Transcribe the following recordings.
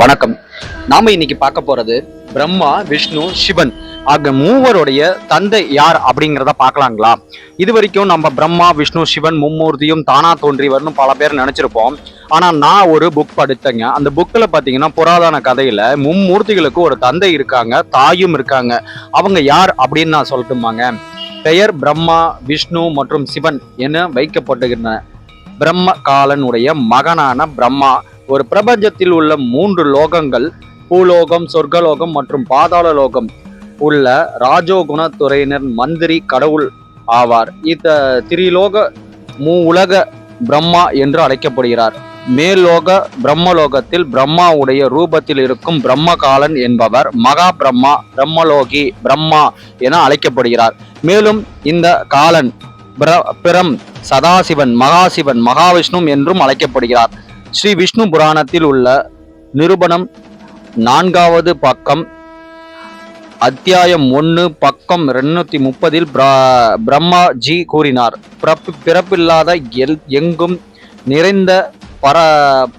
வணக்கம். நாம இன்னைக்கு பார்க்க போறது பிரம்மா விஷ்ணு சிவன். ஆக மூவருடைய தந்தை யார் அப்படிங்கிறத பார்க்கலாங்களா? இது வரைக்கும் நம்ம பிரம்மா விஷ்ணு சிவன் மும்மூர்த்தியும் தானா தோன்றியவர்னு பல பேர் நினைச்சிருப்போம். ஆனா நான் ஒரு புக் படித்தேங்க. அந்த புக்கில் பார்த்தீங்கன்னா புராதன கதையில மும்மூர்த்திகளுக்கு ஒரு தந்தை இருக்காங்க தாயும் இருக்காங்க. அவங்க யார் அப்படின்னு நான் சொல்லட்டுமாங்க? பெயர் பிரம்மா விஷ்ணு மற்றும் சிவன் என வைக்கப்பட்டுகின்றன பிரம்ம காலனுடைய மகனான பிரம்மா ஒரு பிரபஞ்சத்தில் உள்ள மூன்று லோகங்கள் பூலோகம் சொர்க்கலோகம் மற்றும் பாதாள லோகம் உள்ள ராஜோகுண துறையினர் மந்திரி கடவுள் ஆவார். இத்த திரிலோக மூ உலக பிரம்மா என்று அழைக்கப்படுகிறார். மேல்லோக பிரம்மலோகத்தில் பிரம்மாவுடைய ரூபத்தில் இருக்கும் பிரம்மகாலன் என்பவர் மகா பிரம்மா பிரம்மலோகி பிரம்மா என அழைக்கப்படுகிறார். மேலும் இந்த காலன் பிர- பிரம் சதாசிவன் மகாசிவன் மகாவிஷ்ணு என்றும் அழைக்கப்படுகிறார். ஸ்ரீ விஷ்ணு புராணத்தில் உள்ள நிருபணம் நான்காவது பக்கம் அத்தியாயம் ஒன்று பக்கம் இருநூத்தி முப்பதில் பிரம்மாஜி கூறினார். பிறப்பு பிறப்பில்லாத எல் எங்கும் நிறைந்த பர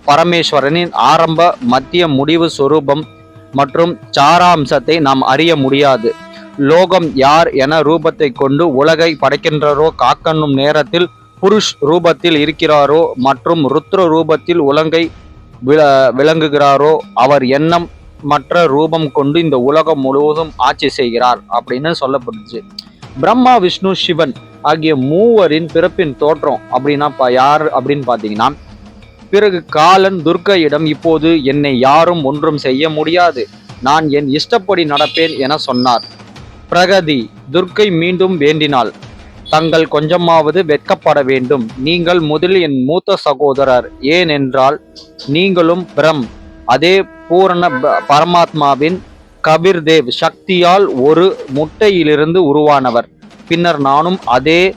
பரமேஸ்வரனின் ஆரம்ப மத்திய முடிவு சொரூபம் மற்றும் சாராம்சத்தை நாம் அறிய முடியாது. லோகம் யார் என ரூபத்தை கொண்டு உலகை படைக்கின்றாரோ காக்கண்ணும் நேரத்தில் புருஷ் ரூபத்தில் இருக்கிறாரோ மற்றும் ருத்ர ரூபத்தில் உலங்கை விள விளங்குகிறாரோ அவர் எண்ணம் மற்ற ரூபம் கொண்டு இந்த உலகம் முழுவதும் ஆட்சி செய்கிறார் அப்படின்னு சொல்லப்படுச்சு. பிரம்மா விஷ்ணு சிவன் ஆகிய மூவரின் பிறப்பின் தோற்றம் அப்படின்னா யார் அப்படின்னு பார்த்தீங்கன்னா பிறகு காலன் துர்க்கையிடம் இப்போது என்னை யாரும் ஒன்றும் செய்ய முடியாது. நான் என் இஷ்டப்படி நடப்பேன் என சொன்னார். பிரகதி துர்க்கை மீண்டும் வேண்டினாள். தங்கள் கொஞ்சமாவது வெட்கப்பட வேண்டும். நீங்கள் முதலில் என் மூத்த சகோதரர். ஏனென்றால் நீங்களும் பிரம் அதே பூரண ப- பரமாத்மாவின் கபிர்தேவ் சக்தியால் ஒரு முட்டையிலிருந்து உருவானவர். பின்னர் நானும் அதே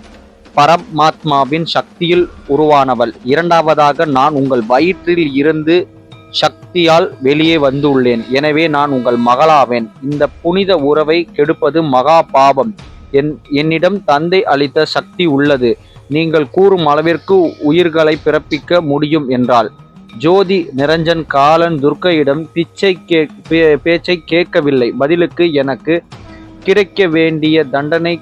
பரமாத்மாவின் சக்தியில் உருவானவள். இரண்டாவதாக நான் உங்கள் வயிற்றில் இருந்து சக்தியால் வெளியே வந்துள்ளேன். எனவே நான் உங்கள் மகளாவேன். இந்த புனித உறவை கெடுப்பது மகா பாவம். என் என்னிடம் தந்தை அளித்த சக்தி உள்ளது. நீங்கள் கூறும் அளவிற்கு உயிர்களை பிறப்பிக்க முடியும் என்றாள். ஜோதி நிரஞ்சன் காலன் துர்க்கையிடம் பிச்சை கே பே- பேச்சை கேட்கவில்லை. பதிலுக்கு எனக்கு கிடைக்க வேண்டிய தண்டனை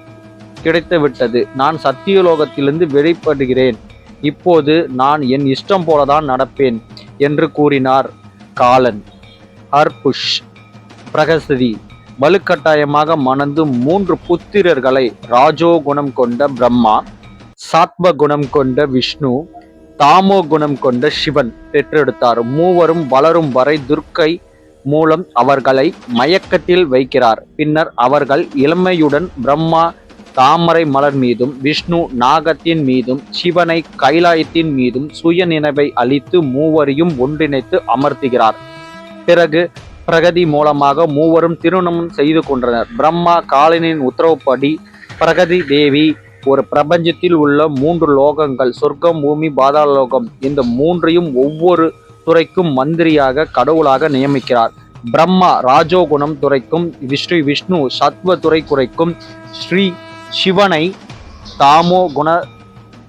கிடைத்துவிட்டது. நான் சத்தியலோகத்திலிருந்து வெளிப்படுகிறேன். இப்போது நான் என் இஷ்டம் போலதான் நடப்பேன் என்று கூறினார் காலன். ஹர்புஷ் பிரகஸ்தி வலுக்கட்டாயமாக மணந்து மூன்று புத்திரர்களை ராஜோ குணம் கொண்ட பிரம்மா சாத்வ குணம் கொண்ட விஷ்ணு தாமோ குணம் கொண்ட சிவன் பெற்றெடுத்தார். மூவரும் வளரும் வரை துர்க்கை மூலம் அவர்களை மயக்கத்தில் வைக்கிறார். பின்னர் அவர்கள் இளமையுடன் பிரம்மா தாமரை மலர் மீதும் விஷ்ணு நாகத்தின் மீதும் சிவனை கைலாயத்தின் மீதும் சுய நினைவை அளித்து மூவரையும் ஒன்றிணைத்து அமர்த்துகிறார். பிறகு பிரகதி மூலமாக மூவரும் திருமணம் செய்து கொண்டனர். பிரம்மா காலனின் உத்தரவுப்படி பிரகதி தேவி ஒரு பிரபஞ்சத்தில் உள்ள மூன்று லோகங்கள் சொர்க்கம் பூமி பாதாள லோகம் இந்த மூன்றையும் ஒவ்வொரு துறைக்கும் மந்திரியாக கடவுளாக நியமிக்கிறார். பிரம்மா ராஜோகுணம் துறைக்கும் விஷ்ணு விஷ்ணு சத்வ துறை குறைக்கும் ஸ்ரீ சிவனை தாமோ குண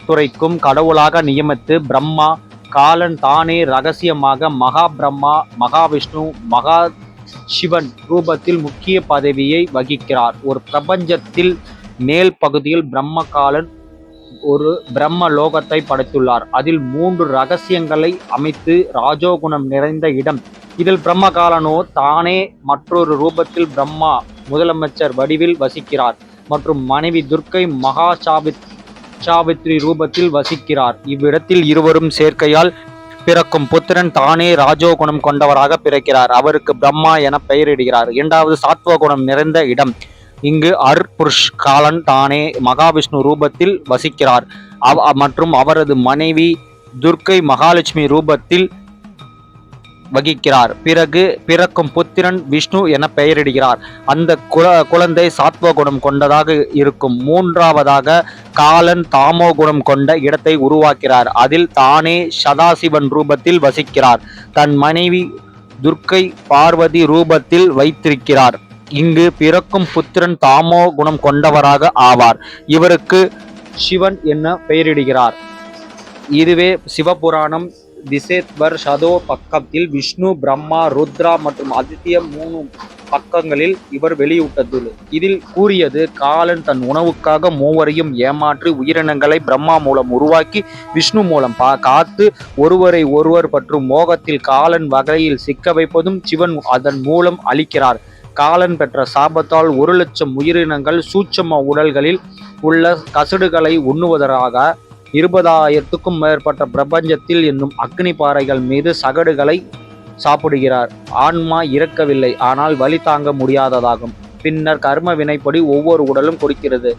துறைக்கும் கடவுளாக நியமித்து பிரம்மா காலன் தானே ரகசியமாக மகா பிரம்மா மகாவிஷ்ணு மகா சிவன் ரூபத்தில் முக்கிய பதவியை வகிக்கிறார். ஒரு பிரபஞ்சத்தில் மேல் பகுதியில் பிரம்ம காலன் ஒரு பிரம்ம லோகத்தை படைத்துள்ளார். அதில் மூன்று ரகசியங்களை அமைத்து ராஜோகுணம் நிறைந்த இடம். இதில் பிரம்மகாலனோ தானே மற்றொரு ரூபத்தில் பிரம்மா முதலமைச்சர் வடிவில் வசிக்கிறார். மற்றும் மனைவி துர்க்கை மகா சாபித் சாவித்ரி ரூபத்தில் வசிக்கிறார். இவ்விடத்தில் இருவரும் சேர்க்கையால் பிறக்கும் புத்திரன் தானே ராஜோகுணம் கொண்டவராக பிறக்கிறார். அவருக்கு பிரம்மா என பெயரிடுகிறார். இரண்டாவது சாத்வ குணம் நிறைந்த இடம். இங்கு அர் புருஷ் காலன் தானே மகாவிஷ்ணு ரூபத்தில் வசிக்கிறார். அவ மற்றும் அவரது மனைவி துர்க்கை மகாலட்சுமி ரூபத்தில் வகிக்கிறார். பிறகு பிறக்கும் புத்திரன் விஷ்ணு என பெயரிடுகிறார். அந்த குல குழந்தை சாத்வ குணம் கொண்டதாக இருக்கும். மூன்றாவதாக காலன் தாமோ குணம் கொண்ட இடத்தை உருவாக்கிறார். அதில் தானே சதாசிவன் ரூபத்தில் வசிக்கிறார். தன் மனைவி துர்க்கை பார்வதி ரூபத்தில் வைத்திருக்கிறார். இங்கு பிறக்கும் புத்திரன் தாமோ குணம் கொண்டவராக ஆவார். இவருக்கு சிவன் என பெயரிடுகிறார். இதுவே சிவபுராணம் திசேத்வர் சதோ பக்கத்தில் விஷ்ணு பிரம்மா ருத்ரா மற்றும் அதித்ய மூணு பக்கங்களில் இவர் வெளியிட்டது இதில் கூறியது காலன் தன் உணவுக்காக மூவரையும் ஏமாற்றி உயிரினங்களை பிரம்மா மூலம் உருவாக்கி விஷ்ணு மூலம் பா காத்து ஒருவரை ஒருவர் பற்றும் மோகத்தில் காலன் வகையில் சிக்க வைப்பதும் சிவன் அதன் மூலம் அளிக்கிறார். காலன் பெற்ற சாபத்தால் ஒரு லட்சம் உயிரினங்கள் சூட்சம உடல்களில் உள்ள கசடுகளை உண்ணுவதற்காக இருபதாயிரத்துக்கும் மேற்பட்ட பிரபஞ்சத்தில் என்னும் அக்னி பாறைகள் மீது சகடுகளை சாப்பிடுகிறார். ஆன்மா இறக்கவில்லை ஆனால் வலி தாங்க முடியாததாகும். பின்னர் கர்ம வினைப்படி ஒவ்வொரு உடலும் கொடுக்கிறது.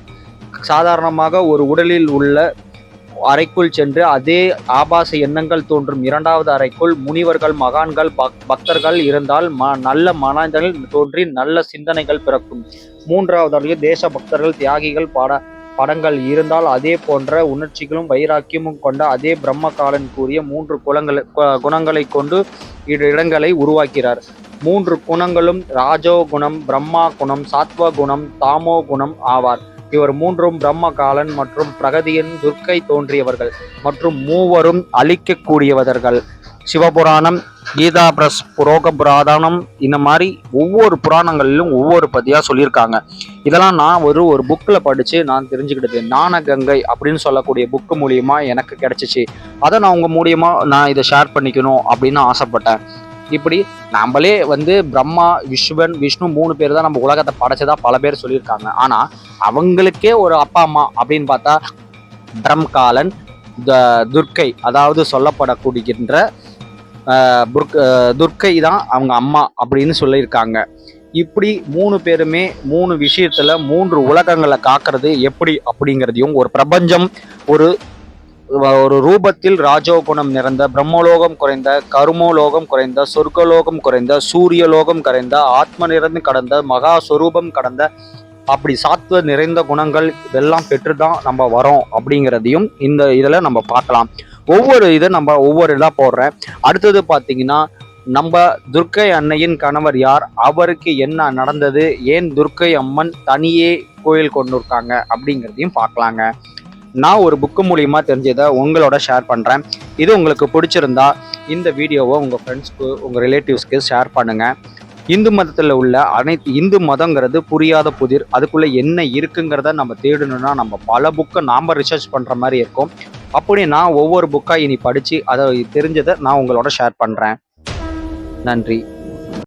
சாதாரணமாக ஒரு உடலில் உள்ள அறைக்குள் சென்று அதே ஆபாச எண்ணங்கள் தோன்றும். இரண்டாவது அறைக்குள் முனிவர்கள் மகான்கள் பக்- பக்தர்கள் இருந்தால் ம நல்ல மனங்கள் தோன்றி நல்ல சிந்தனைகள் பிறக்கும். மூன்றாவது அறையில் தேச பக்தர்கள் தியாகிகள் பாட படங்கள் இருந்தால் அதே போன்ற உணர்ச்சிகளும் வைராக்கியமும் கொண்ட அதே பிரம்மகாலன் கூறிய மூன்று குலங்களை குணங்களை கொண்டு இடங்களை உருவாக்கிறார். மூன்று குணங்களும் ராஜோ குணம் பிரம்மா குணம் சாத்வ குணம் தாமோ குணம் ஆவார். இவர் மூன்றும் பிரம்மகாலன் மற்றும் பிரகதியின் துர்க்கை தோன்றியவர்கள் மற்றும் மூவரும் அழிக்கக்கூடியவர்கள். சிவபுராணம் கீதா பிரஸ் புரோக புராதனம் இந்த மாதிரி ஒவ்வொரு புராணங்களிலும் ஒவ்வொரு பதியாக சொல்லியிருக்காங்க. இதெல்லாம் நான் ஒரு ஒரு புக்கில் படித்து நான் தெரிஞ்சுக்கிட்டது ஞானகங்கை அப்படின்னு சொல்லக்கூடிய புக்கு மூலியமாக எனக்கு கிடச்சிச்சு. அதை நான் உங்கள் மூலியமாக நான் இதை ஷேர் பண்ணிக்கணும் அப்படின்னு ஆசைப்பட்டேன். இப்படி நம்மளே வந்து பிரம்மா விஸ்வன் விஷ்ணு மூணு பேர் தான் நம்ம உலகத்தை படைச்சதா பல பேர் சொல்லியிருக்காங்க. ஆனால் அவங்களுக்கே ஒரு அப்பா அம்மா அப்படின்னு பார்த்தா பிரம்காலன் த- துர்க்கை அதாவது சொல்லப்படக்கூடியன்ற புர்க்- துர்க்கை தான் அவங்க அம்மா அப்படின்னு சொல்லியிருக்காங்க. இப்படி மூணு பேருமே மூணு விஷயத்துல மூன்று உலகங்களை காக்கிறது எப்படி அப்படிங்கிறதையும் ஒரு பிரபஞ்சம் ஒரு ஒரு ரூபத்தில் ராஜோகுணம் நிறைந்த பிரம்மலோகம் குறைந்த கருமோலோகம் குறைந்த சொர்க்கலோகம் குறைந்த சூரியலோகம் குறைந்த ஆத்ம நிறைந்து கடந்த மகா சொரூபம் கடந்த அப்படி சாத்துவ நிறைந்த குணங்கள் இதெல்லாம் பெற்று தான் நம்ம வரோம் அப்படிங்கிறதையும் இந்த இதில் நம்ம பார்க்கலாம். ஒவ்வொரு இதை நம்ம ஒவ்வொரு இதாக போடுறேன். அடுத்தது பார்த்தீங்கன்னா நம்ம துர்க்கை அன்னையின் கணவர் யார்? அவருக்கு என்ன நடந்தது? ஏன் துர்க்கை அம்மன் தனியே கோயில் கொண்டு இருக்காங்க அப்படிங்கிறதையும் பார்க்கலாங்க. நான் ஒரு புக்கு மூலியமா தெரிஞ்சதை உங்களோட ஷேர் பண்ணுறேன் இது உங்களுக்கு பிடிச்சிருந்தா இந்த வீடியோவை உங்கள் ஃப்ரெண்ட்ஸ்க்கு உங்கள் ரிலேட்டிவ்ஸ்க்கு ஷேர் பண்ணுங்கள் இந்து மதத்தில் உள்ள அனைத்து இந்து மதங்கிறது புரியாத புதிர். அதுக்குள்ளே என்ன இருக்குங்கிறத நம்ம தேடணும்னா நம்ம பல புக்கை நாம் ரிசர்ச் பண்ணுற மாதிரி இருக்கும். அப்படி நான் ஒவ்வொரு புக்காக இனி படித்து அதை தெரிஞ்சதை நான் உங்களோட ஷேர் பண்ணுறேன் நன்றி.